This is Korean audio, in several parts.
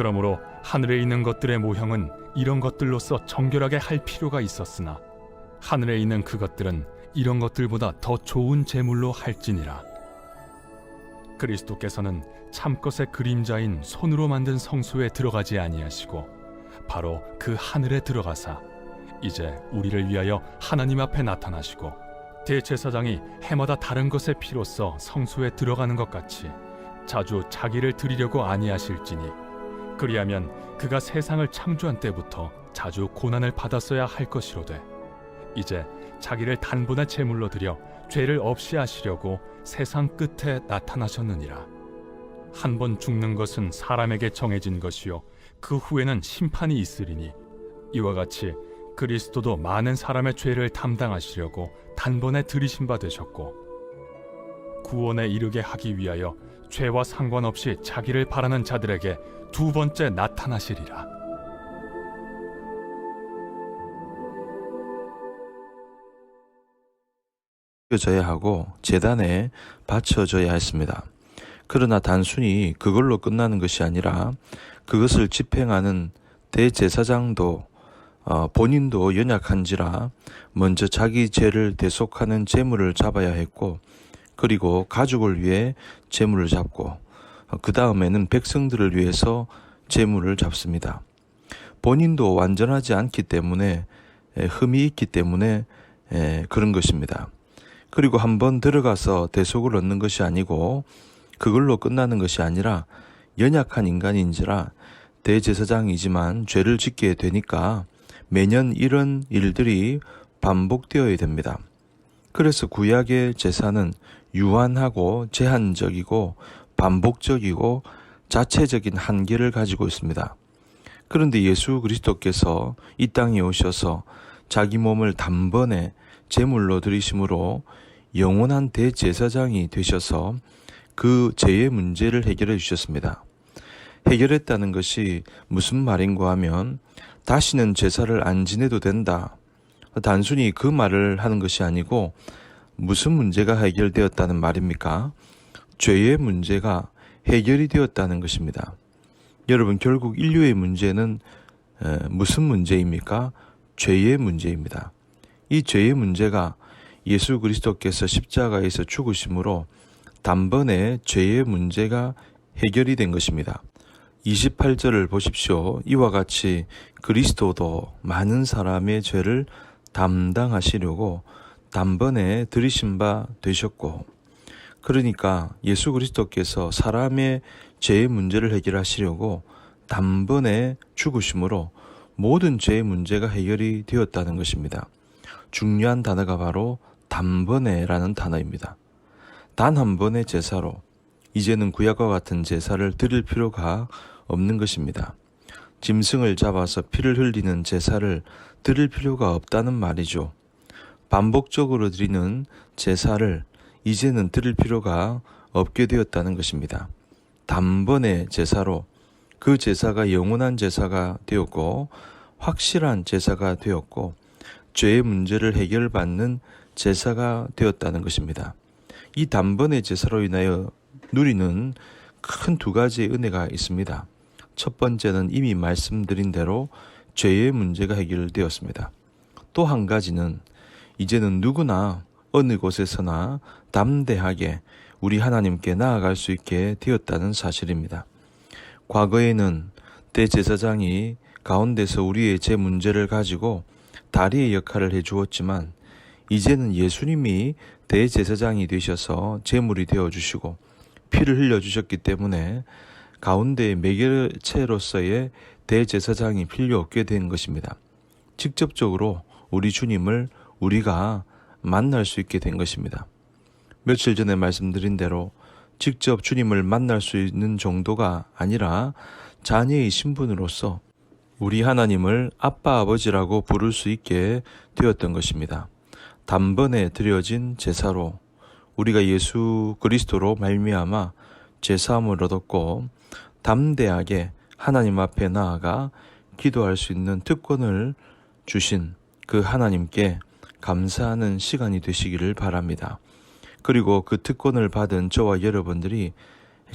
그러므로 하늘에 있는 것들의 모형은 이런 것들로서 정결하게 할 필요가 있었으나 하늘에 있는 그것들은 이런 것들보다 더 좋은 제물로 할지니라. 그리스도께서는 참것의 그림자인 손으로 만든 성소에 들어가지 아니하시고 바로 그 하늘에 들어가사 이제 우리를 위하여 하나님 앞에 나타나시고 대제사장이 해마다 다른 것의 피로써 성소에 들어가는 것 같이 자주 자기를 드리려고 아니하실지니 그리하면 그가 세상을 창조한 때부터 자주 고난을 받았어야 할 것이로되 이제 자기를 단번에 제물로 드려 죄를 없이 하시려고 세상 끝에 나타나셨느니라. 한 번 죽는 것은 사람에게 정해진 것이요 그 후에는 심판이 있으리니 이와 같이 그리스도도 많은 사람의 죄를 담당하시려고 단번에 들이신 바 되셨고 구원에 이르게 하기 위하여 죄와 상관없이 자기를 바라는 자들에게 두 번째 나타나시리라. 져야 하고 재단에 바쳐져야 했습니다. 그러나 단순히 그걸로 끝나는 것이 아니라 그것을 집행하는 대제사장도 어, 본인도 연약한지라 먼저 자기 죄를 대속하는 제물을 잡아야 했고 그리고 가족을 위해 제물을 잡고 그 다음에는 백성들을 위해서 제물을 잡습니다. 본인도 완전하지 않기 때문에 에, 흠이 있기 때문에 에, 그런 것입니다. 그리고 한번 들어가서 대속을 얻는 것이 아니고 그걸로 끝나는 것이 아니라 연약한 인간인지라 대제사장이지만 죄를 짓게 되니까 매년 이런 일들이 반복되어야 됩니다. 그래서 구약의 제사는 유한하고 제한적이고 반복적이고 자체적인 한계를 가지고 있습니다. 그런데 예수 그리스도께서 이 땅에 오셔서 자기 몸을 단번에 제물로 드리심으로 영원한 대제사장이 되셔서 그 죄의 문제를 해결해 주셨습니다. 해결했다는 것이 무슨 말인가 하면 다시는 제사를 안 지내도 된다. 단순히 그 말을 하는 것이 아니고 무슨 문제가 해결되었다는 말입니까? 죄의 문제가 해결이 되었다는 것입니다. 여러분 결국 인류의 문제는 무슨 문제입니까? 죄의 문제입니다. 이 죄의 문제가 예수 그리스도께서 십자가에서 죽으심으로 단번에 죄의 문제가 해결이 된 것입니다. 28절을 보십시오. 이와 같이 그리스도도 많은 사람의 죄를 담당하시려고 단번에 들이신 바 되셨고, 그러니까 예수 그리스도께서 사람의 죄의 문제를 해결하시려고 단번에 죽으심으로 모든 죄의 문제가 해결이 되었다는 것입니다. 중요한 단어가 바로 단번에라는 단어입니다. 단 한 번의 제사로 이제는 구약과 같은 제사를 드릴 필요가 없는 것입니다. 짐승을 잡아서 피를 흘리는 제사를 드릴 필요가 없다는 말이죠. 반복적으로 드리는 제사를 이제는 드릴 필요가 없게 되었다는 것입니다. 단번의 제사로 그 제사가 영원한 제사가 되었고 확실한 제사가 되었고 죄의 문제를 해결받는 제사가 되었다는 것입니다. 이 단번의 제사로 인하여 누리는 큰 두 가지의 은혜가 있습니다. 첫 번째는 이미 말씀드린 대로 죄의 문제가 해결되었습니다. 또 한 가지는 이제는 누구나 어느 곳에서나 담대하게 우리 하나님께 나아갈 수 있게 되었다는 사실입니다. 과거에는 대제사장이 가운데서 우리의 제 문제를 가지고 다리의 역할을 해 주었지만 이제는 예수님이 대제사장이 되셔서 제물이 되어 주시고 피를 흘려 주셨기 때문에 가운데 매개체로서의 대제사장이 필요 없게 된 것입니다. 직접적으로 우리 주님을 우리가 만날 수 있게 된 것입니다. 며칠 전에 말씀드린 대로 직접 주님을 만날 수 있는 정도가 아니라 자녀의 신분으로서 우리 하나님을 아빠 아버지라고 부를 수 있게 되었던 것입니다. 단번에 드려진 제사로 우리가 예수 그리스도로 말미암아 제사함을 얻었고 담대하게 하나님 앞에 나아가 기도할 수 있는 특권을 주신 그 하나님께 감사하는 시간이 되시기를 바랍니다. 그리고 그 특권을 받은 저와 여러분들이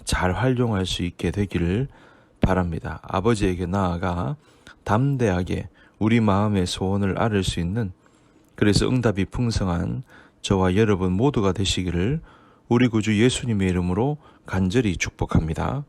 잘 활용할 수 있게 되기를 바랍니다. 아버지에게 나아가 담대하게 우리 마음의 소원을 아를 수 있는 그래서 응답이 풍성한 저와 여러분 모두가 되시기를 우리 구주 예수님의 이름으로 간절히 축복합니다.